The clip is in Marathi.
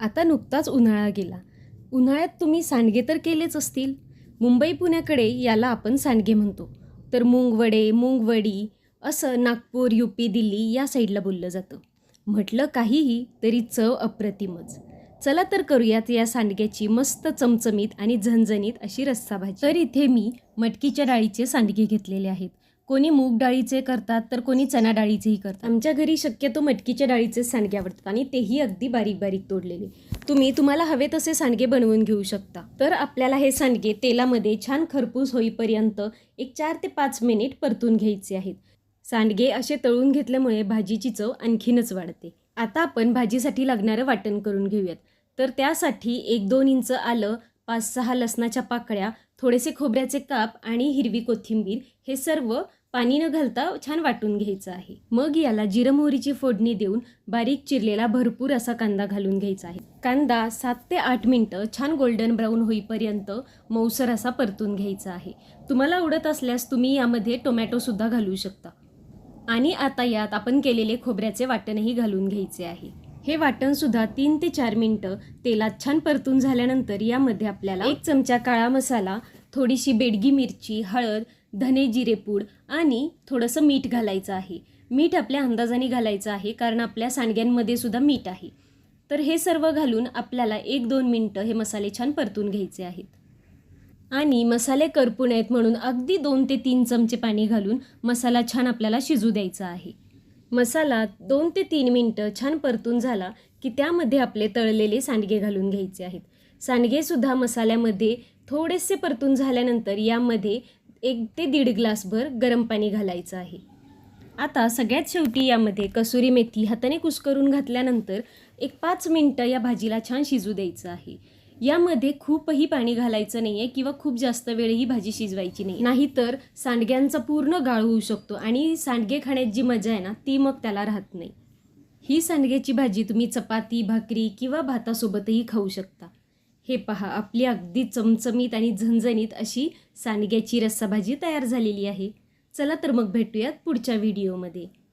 आता नुकताच उन्हाळा गेला. उन्हाळ्यात तुम्ही सांडगे तर केलेच असतील. मुंबई पुण्याकडे याला आपण सांडगे म्हणतो. तर मुंगवडे मुंगवडी असं नागपूर यू पी दिल्ली या साईडला बोललं जातं. म्हटलं काहीही तरी चव अप्रतिमच. चला तर करूयात या सांडग्याची मस्त चमचमीत आणि झणझणीत अशी रस्सा भाजी. तर इथे मी मटकीच्या डाळीचे सांडगे घेतलेले आहेत. कोणी मूग डाळीचे करतात तर कोणी चना डाळीचेही करतात. आमच्या घरी शक्यतो मटकीच्या डाळीचे सांडगे आवडतात आणि तेही अगदी बारीक बारीक तोडलेले. तुम्ही तुम्हाला हवे तसे सांडगे बनवून घेऊ शकता. तर आपल्याला हे सांडगे तेलामध्ये छान खरपूस होईपर्यंत एक चार ते पाच मिनिट परतून घ्यायचे आहेत. सांडगे असे तळून घेतल्यामुळे भाजीची चव आणखीनच वाढते. आता आपण भाजीसाठी लागणारं वाटण करून घेऊयात. तर त्यासाठी एक दोन इंच आलं पाच सहा लसणाच्या पाकळ्या थोडेसे खोबऱ्याचे काप आणि हिरवी कोथिंबीर हे सर्व पाणी न घालता छान वाटून घ्यायचं आहे. मग याला जिरं मोहरीची फोडणी देऊन बारीक चिरलेला भरपूर असा कांदा घालून घ्यायचा आहे. कांदा सात ते आठ मिनटं छान गोल्डन ब्राऊन होईपर्यंत मऊसर असा परतून घ्यायचा आहे. तुम्हाला आवडत असल्यास तुम्ही यामध्ये टोमॅटोसुद्धा घालू शकता. आणि आता यात आपण केलेले खोबऱ्याचे वाटणही घालून घ्यायचे आहे. हे वाटण सुद्धा तीन ते चार मिनटं तेलात छान परतून झाल्यानंतर यामध्ये आपल्याला एक चमचा काळा मसाला थोडीशी बेडगी मिरची हळद धने जिरेपूड आणि थोडंसं मीठ घालायचं आहे. मीठ आपल्या अंदाजाने घालायचं आहे कारण आपल्या सांडग्यांमध्ये सुद्धा मीठ आहे. तर हे सर्व घालून आपल्याला एक दोन मिनटं हे मसाले छान परतून घ्यायचे आहेत. आणि मसाले करपू नयेत म्हणून अगदी दोन ते तीन चमचे पाणी घालून मसाला छान आपल्याला शिजू द्यायचा आहे. मसाला दोन ते तीन मिनटं छान परतून झाला की त्यामध्ये आपले तळलेले सांडगे घालून घ्यायचे आहेत. सांडगेसुद्धा मसाल्यामध्ये थोडेसे परतून झाल्यानंतर यामध्ये एक ते दीड ग्लासभर गरम पाणी घालायचं आहे. आता सगळ्यात शेवटी यामध्ये कसुरी मेथी हाताने कुस्करून घातल्यानंतर एक पाच मिनटं या भाजीला छान शिजू द्यायचं आहे. यामध्ये खूपही पाणी घालायचं नाही आहे किंवा खूप जास्त वेळ ही भाजी शिजवायची नाही. नाहीतर सांडग्यांचा पूर्ण गाळ होऊ शकतो आणि सांडगे खाण्यात जी मजा आहे ना ती मग त्याला राहत नाही. ही सांडग्याची भाजी तुम्ही चपाती भाकरी किंवा भातासोबतही खाऊ शकता. हे पहा आपली अगदी चमचमीत आणि झणझणीत अशी सांडग्याची रस्सा भाजी तयार झालेली आहे. चला तर मग भेटूयात पुढच्या व्हिडिओमध्ये.